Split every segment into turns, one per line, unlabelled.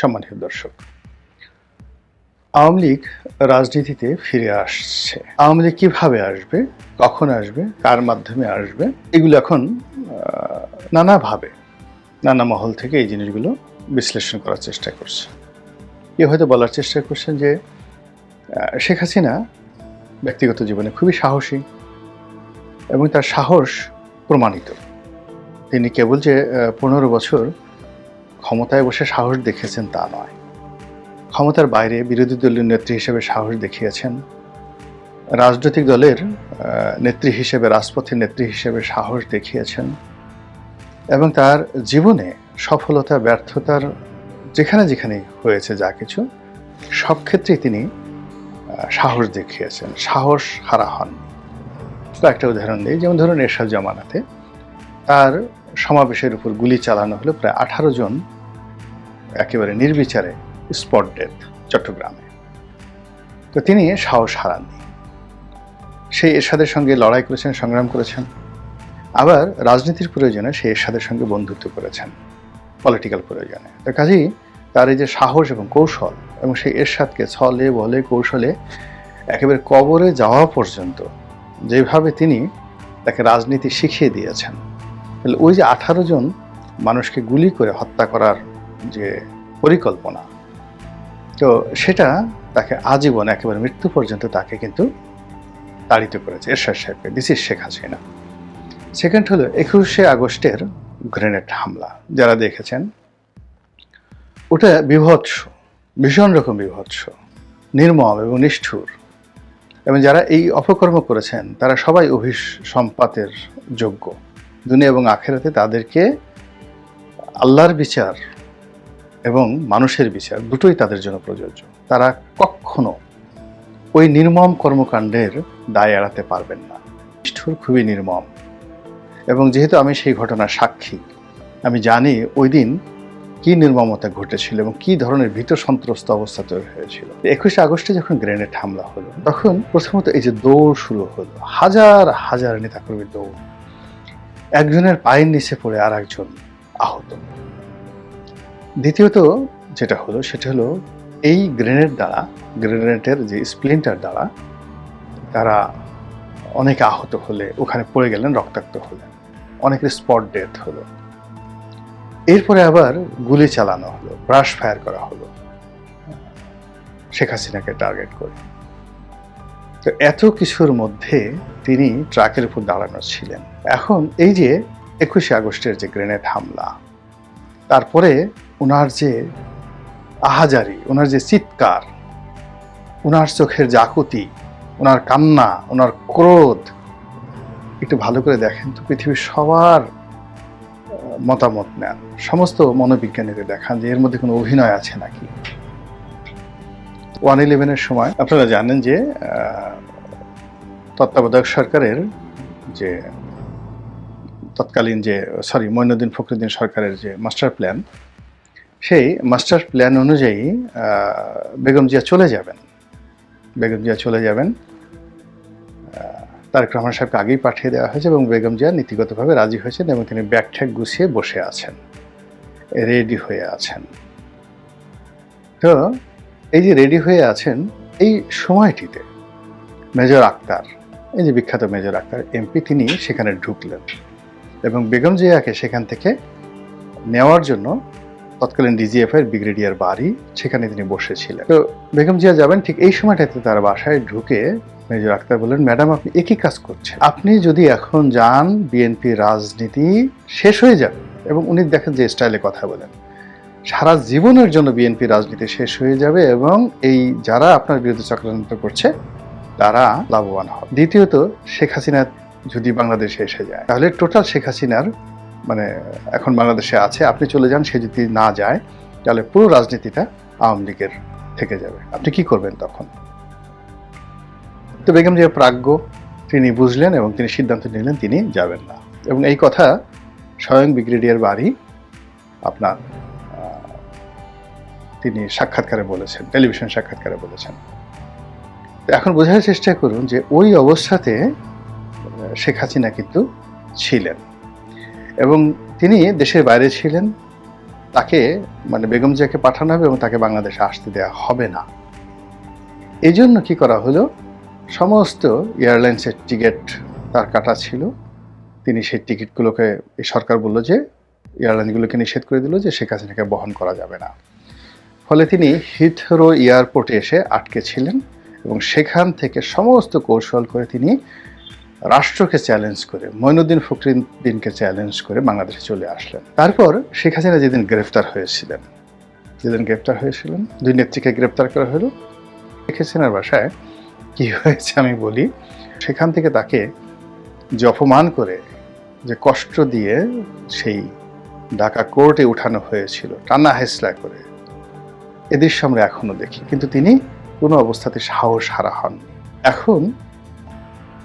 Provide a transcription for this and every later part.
সম্মানিত দর্শক, আওয়ামী লীগ রাজনীতিতে ফিরে আসছে। আওয়ামী লীগ কীভাবে আসবে, কখন আসবে, কার মাধ্যমে আসবে, এগুলো এখন নানাভাবে, নানা মহল থেকে এই জিনিসগুলো বিশ্লেষণ করার চেষ্টা করছে। কেউ হয়তো বলার চেষ্টা করছেন যে শেখ হাসিনা ব্যক্তিগত জীবনে খুবই সাহসী এবং তার সাহস প্রমাণিত। তিনি কেবল যে পনেরো বছর ক্ষমতায় বসে সাহস দেখেছেন তা নয়। ক্ষমতার বাইরে বিরোধী দলীয় নেত্রী হিসেবে সাহস দেখিয়েছেন। রাজনৈতিক দলের নেত্রী হিসেবে, রাজপথের নেত্রী হিসেবে সাহস দেখিয়েছেন এবং তার জীবনে সফলতা, ব্যর্থতার যেখানে যেখানে হয়েছে যা কিছু, সব ক্ষেত্রেই তিনি সাহস দেখিয়েছেন। সাহস হারা হন একটা উদাহরণ দিই। যেমন ধরুন এরশাদ জামানাতে তার সমাবেশের উপর গুলি চালানো হলো প্রায় আঠারো জন একেবারে নির্বিচারে স্পট ডেথ চট্টগ্রামে। তো তিনি সাহস হারাননি। সেই এরশাদের সঙ্গে লড়াই করেছেন, সংগ্রাম করেছেন। আবার রাজনীতির প্রয়োজনে সেই এরশাদের সঙ্গে বন্ধুত্ব করেছেন পলিটিক্যাল প্রয়োজনে। তো কাজেই তার এই যে সাহস এবং কৌশল এবং সেই এরশাদকে ছলে, বলে, কৌশলে একেবারে কবরে যাওয়া পর্যন্ত যেভাবে তিনি তাকে রাজনীতি শিখিয়ে দিয়েছেন তাহলে ওই যে আঠারো জন মানুষকে গুলি করে হত্যা করার যে পরিকল্পনা, তো সেটা তাকে আজীবন একেবারে মৃত্যু পর্যন্ত তাকে কিন্তু তাড়িত করেছে এরশাদ সাহেবকে this is Sheikh Hasina. Second হলো একুশে আগস্টের গ্রেনেড হামলা, যারা দেখেছেন, ওটা বিভৎস, ভীষণ রকম বিভৎস, নির্মম এবং নিষ্ঠুর। এবং যারা এই অপকর্ম করেছেন, তারা সবাই অভিসম্পাতের যোগ্য। দুনিয়া এবং আখেরাতে তাদেরকে আল্লাহর বিচার এবং মানুষের বিচার দুটোই তাদের জন্য প্রযোজ্য। তারা কখনো ওই নির্মম কর্মকাণ্ডের দায় এড়াতে পারবেন না। নিষ্ঠুর খুবই নির্মম। এবং যেহেতু আমি সেই ঘটনার সাক্ষী, আমি জানি ওই দিন কী নির্মমতা ঘটেছিল এবং কী ধরনের ভীত সন্ত্রস্ত অবস্থা তৈরি হয়েছিল। একুশে আগস্টে যখন গ্রেনেড হামলা হলো, তখন প্রথমত এই যে দৌড় শুরু হলো, হাজার হাজার নেতাকর্মীর দৌড়। একজনের পায়ের নিচে পড়ে আর একজন আহত। দ্বিতীয়ত যেটা হলো, সেটা হলো এই গ্রেনেড দ্বারা, গ্রেনেডের যে স্প্লিন্টার দ্বারা তারা অনেকে আহত হলে, ওখানে পড়ে গেলেন, রক্তাক্ত হলেন। অনেকের স্পট ডেথ হলো। এরপরে আবার গুলি চালানো হলো, ব্রাশ ফায়ার করা হলো। শেখ হাসিনাকে টার্গেট করে। তো এত কিছুর মধ্যে তিনি ট্রাকের উপর দাঁড়ানো ছিলেন। এখন এই যে একুশে আগস্টের যে গ্রেনেড হামলা, তারপরে ওনার যে আহাজারি ওনার যে চিৎকার ওনার চোখের জাকুতি ওনার কান্না ওনার ক্রোধ, একটু ভালো করে দেখেন তো, পৃথিবীর সবার মতামত নেন। সমস্ত মনোবিজ্ঞানীদের দেখান যে এর মধ্যে কোনো অভিনয় আছে নাকি। ওয়ান ইলেভেনের সময় আপনারা জানেন যে তত্ত্বাবধায়ক সরকারের যে, তৎকালীন যে সরি মঈনুদ্দিন ফখরুদ্দিন সরকারের যে মাস্টার প্ল্যান সেই মাস্টার প্ল্যান অনুযায়ী বেগম জিয়া চলে যাবেন। বেগম জিয়া চলে যাবেন। তারেক রহমান সাহেবকে আগেই পাঠিয়ে দেওয়া হয়েছে এবং বেগম জিয়া নীতিগতভাবে রাজি হয়েছেন এবং তিনি ব্যাগ ঠ্যাগ গুছিয়ে বসে আছেন রেডি হয়ে আছেন। তো, এই যে রেডি হয়ে আছেন, এই সময়টিতে মেজর আক্তার এই যে বিখ্যাত মেজর আক্তার এমপি, তিনি সেখানে ঢুকলেন। এবং বেগম জিয়াকে সেখান থেকে নেওয়ার জন্য তৎকালীন ডিজিএফ এর ব্রিগেডিয়ার বাড়ি, সেখানে তিনি বসেছিলেন। তো বেগম জিয়া যাবেন ঠিক এই সময়টাতে তার বাসায় ঢুকে মেজর আক্তার বললেন, ম্যাডাম, আপনি একই কাজ করছেন। আপনি যদি এখন যান বিএনপি রাজনীতি শেষ হয়ে যাবে এবং উনি দেখেন যে স্টাইলে কথা বলেন। সারা জীবনের জন্য বিএনপি রাজনীতি শেষ হয়ে যাবে এবং এই যারা আপনার বিরুদ্ধে চক্রান্ত করছে তারা লাভবান হবে দ্বিতীয়ত, শেখ হাসিনা যদি বাংলাদেশে এসে যায়, তাহলে টোটাল শেখ হাসিনার মানে এখন বাংলাদেশে আছে, আপনি চলে যান, সে যদি না যায়, তাহলে পুরো রাজনীতিটা আওয়ামী লীগের থেকে যাবে। আপনি কি করবেন তখন? তো বেগম জিয়া প্রাজ্ঞ তিনি বুঝলেন এবং তিনি সিদ্ধান্ত নিলেন তিনি যাবেন না। এবং এই কথা স্বয়ং ব্রিগেডিয়ার বাড়ি আপনার তিনি সাক্ষাৎকারে বলেছেন, টেলিভিশন সাক্ষাৎকারে বলেছেন। এখন বোঝার চেষ্টা করুন যে ওই অবস্থাতে শেখ হাসিনা কিন্তু ছিলেন। এবং তিনি দেশের বাইরে ছিলেন, তাকে মানে বেগম জিয়াকে পাঠানো হবে এবং তাকে বাংলাদেশে আসতে দেওয়া হবে না। এই জন্য কি করা হলো? সমস্ত এয়ারলাইন্সের টিকিট তার কাটা ছিল। তিনি সেই টিকিটগুলোকে, এই সরকার বলল যে, এয়ারলাইনগুলোকে নিষেধ করে দিল যে শেখ হাসিনাকে বহন করা যাবে না। ফলে তিনি হিথরো এয়ারপোর্টে এসে আটকে ছিলেন। এবং সেখান থেকে সমস্ত কৌশল করে তিনি রাষ্ট্রকে চ্যালেঞ্জ করে মঈনুদ্দিন ফখরুদ্দিনকে চ্যালেঞ্জ করে বাংলাদেশে চলে আসলেন। তারপর শেখ হাসিনা যেদিন গ্রেফতার হয়েছিলেন, যেদিন গ্রেফতার হয়েছিলেন, দুই নেত্রীকে গ্রেফতার করা হলো। শেখ হাসিনার বাসায় কি হয়েছে আমি বলি, সেখান থেকে তাকে যে অপমান করে, যে কষ্ট দিয়ে সেই ঢাকা কোর্টে উঠানো হয়েছিল, টানা হেসলা করে, এ দৃশ্য আমরা এখনও দেখি। কিন্তু তিনি কোনো অবস্থাতে সাহস হারা হন। এখন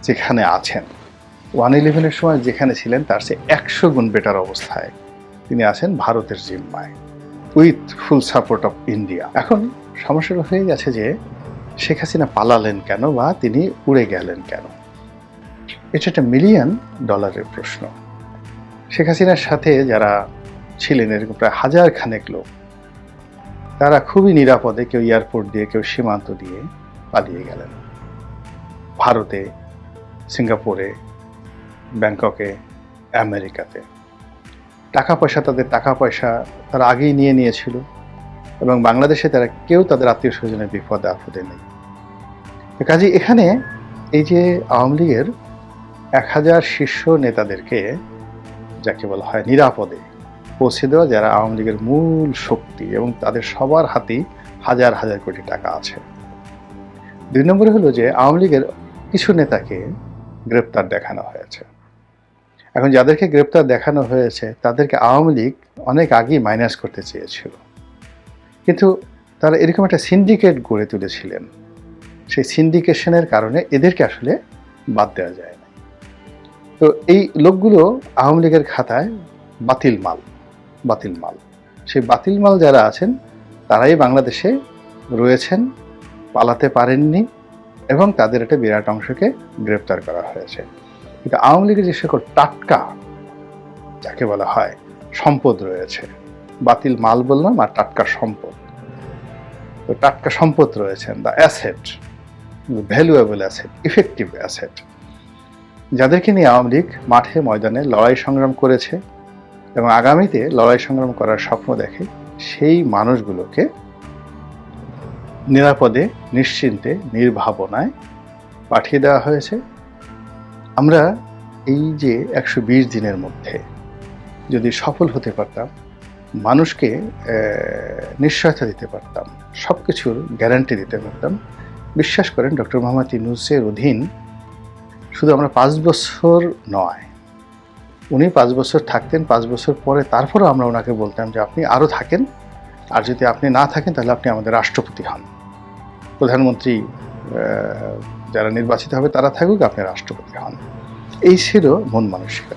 যেখানে আছেন, ওয়ান ইলেভেনের সময় যেখানে ছিলেন, তার সে একশো গুণ বেটার অবস্থায় তিনি আছেন ভারতের জিম্মায় with full support of India এখন সমস্যাটা হয়ে গেছে যে শেখ হাসিনা পালালেন কেন বা তিনি উড়ে গেলেন কেন? এটা একটা মিলিয়ন ডলারের প্রশ্ন। শেখ হাসিনার সাথে যারা ছিলেন, এরকম প্রায় হাজার খানেক লোক তারা খুবই নিরাপদে কেউ এয়ারপোর্ট দিয়ে, কেউ সীমান্ত দিয়ে পালিয়ে গেলেন। ভারতে, সিঙ্গাপুরে, ব্যাংককে, আমেরিকাতে। টাকা পয়সা তাদের, টাকা পয়সা তারা আগেই নিয়ে নিয়েছিল এবং বাংলাদেশে তারা কেউ তাদের আত্মীয় স্বজনের বিপদে, আপদে নেই। কাজে এখানে এই যে আওয়ামী লীগের এক হাজার শীর্ষ নেতাদেরকে, যাকে বলা হয় নিরাপদে পৌঁছে দেওয়া যারা আওয়ামী লীগের মূল শক্তি এবং তাদের সবার হাতেই হাজার হাজার কোটি টাকা আছে। দুই নম্বরে হলো যে আওয়ামী লীগের কিছু নেতাকে গ্রেপ্তার দেখানো হয়েছে। এখন যাদেরকে গ্রেপ্তার দেখানো হয়েছে, তাদেরকে আওয়ামী লীগ অনেক আগেই মাইনাস করতে চেয়েছিল। কিন্তু তারা এরকম একটা সিন্ডিকেট গড়ে তুলেছিলেন। সেই সিন্ডিকেশনের কারণে এদেরকে আসলে বাদ দেওয়া যায় না তো এই লোকগুলো আওয়ামী লীগের খাতায় বাতিল মাল। বাতিল মাল। সেই বাতিল মাল যারা আছেন, তারাই বাংলাদেশে রয়েছেন, পালাতে পারেননি এবং তাদের একটা বিরাট অংশকে গ্রেপ্তার করা হয়েছে। কিন্তু আওয়ামী লীগের যে সকল টাটকা, যাকে বলা হয়, সম্পদ রয়েছে, বাতিল মাল বললাম আর টাটকা সম্পদ। তো টাটকা সম্পদ রয়েছেন the asset valuable asset effective asset যাদেরকে নিয়ে আওয়ামী লীগ মাঠে ময়দানে লড়াই সংগ্রাম করেছে এবং আগামীতে লড়াই সংগ্রাম করার স্বপ্ন দেখে সেই মানুষগুলোকে নিরাপদে, নিশ্চিন্তে, নির্ভাবনায় পাঠিয়ে দেওয়া হয়েছে। আমরা এই যে একশো বিশ দিনের মধ্যে যদি সফল হতে পারতাম, মানুষকে নিশ্চয়তা দিতে পারতাম সব কিছুর গ্যারান্টি দিতে পারতাম, বিশ্বাস করেন ডক্টর মোহাম্মদ ইউনুসের অধীন শুধু আমরা পাঁচ বছর নয় উনি পাঁচ বছর থাকতেন, পাঁচ বছর পরে তারপরও আমরা ওনাকে বলতাম যে আপনি আরও থাকেন। আর যদি আপনি না থাকেন, তাহলে আপনি আমাদের রাষ্ট্রপতি হন। প্রধানমন্ত্রী যারা নির্বাচিত হবে, তারা থাকুক, আপনি রাষ্ট্রপতি হন। এই ছিল মন মানসিকতা।